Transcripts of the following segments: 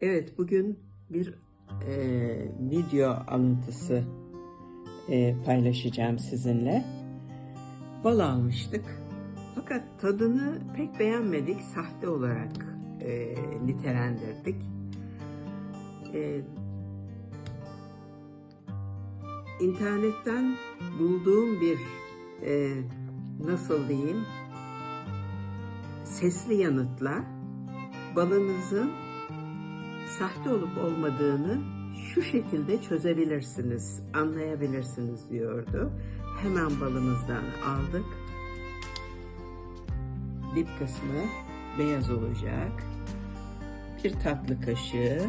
Evet, bugün bir e, video alıntısı e, paylaşacağım sizinle. Bal almıştık. Fakat tadını pek beğenmedik. Sahte olarak e, nitelendirdik. E, internetten bulduğum bir e, nasıl diyeyim sesli yanıtla balınızın sahte olup olmadığını şu şekilde çözebilirsiniz, anlayabilirsiniz diyordu. Hemen balımızdan aldık. Dip kısmı beyaz olacak. Bir tatlı kaşığı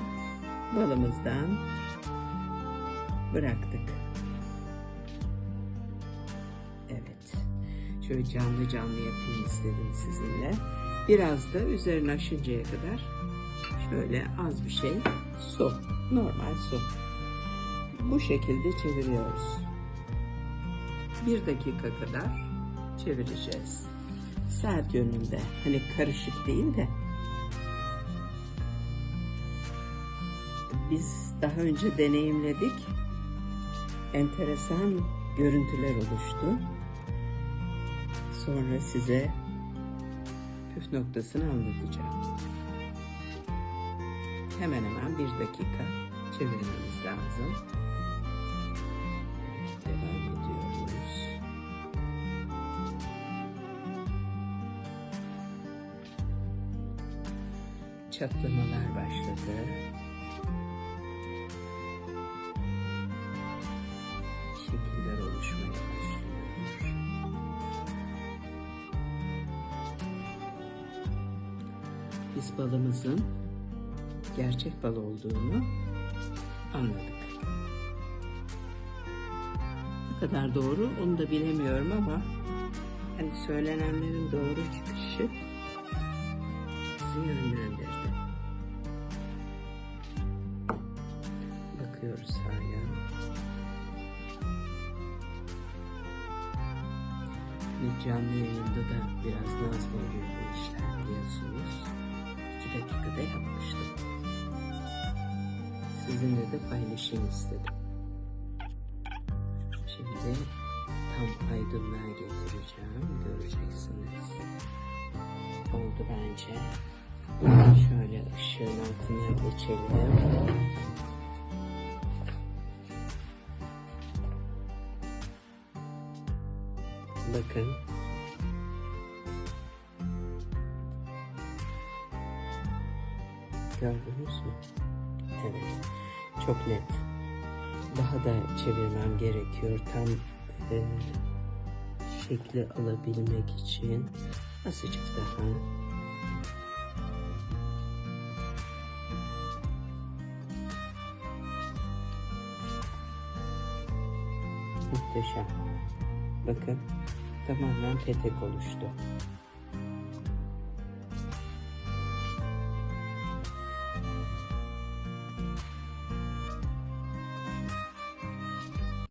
balımızdan bıraktık. Evet. Şöyle canlı canlı yapayım istedim sizinle. Biraz da üzerine aşıncaya kadar şöyle az bir şey su. Normal su. Bu şekilde çeviriyoruz. Bir dakika kadar çevireceğiz. Saat yönünde. Hani karışık değil de. Biz daha önce deneyimledik. Enteresan görüntüler oluştu. Sonra size püf noktasını anlatacağım. Hemen hemen bir dakika çevirmemiz lazım. Devam ediyoruz. Çatlamalar başladı. Şekiller oluşmaya başlıyor. Biz balımızın gerçek bal olduğunu anladık. Ne kadar doğru onu da bilemiyorum ama hani söylenenlerin doğru çıkışı bizi yönlendirdi. Bakıyoruz hala. Bir canlı yayında da biraz nazlı oluyor bu işler biliyorsunuz. İki dakikada yapmıştım. Sizinle de paylaşayım istedim. Şimdi tam aydınlığa getireceğim. Göreceksiniz. Oldu bence. Şöyle ışığın altına geçelim. Bakın. Gördünüz mü? Evet. Çok net. Daha da çevirmem gerekiyor tam e, şekli alabilmek için. Azıcık daha. Muhteşem. Bakın tamamen petek oluştu.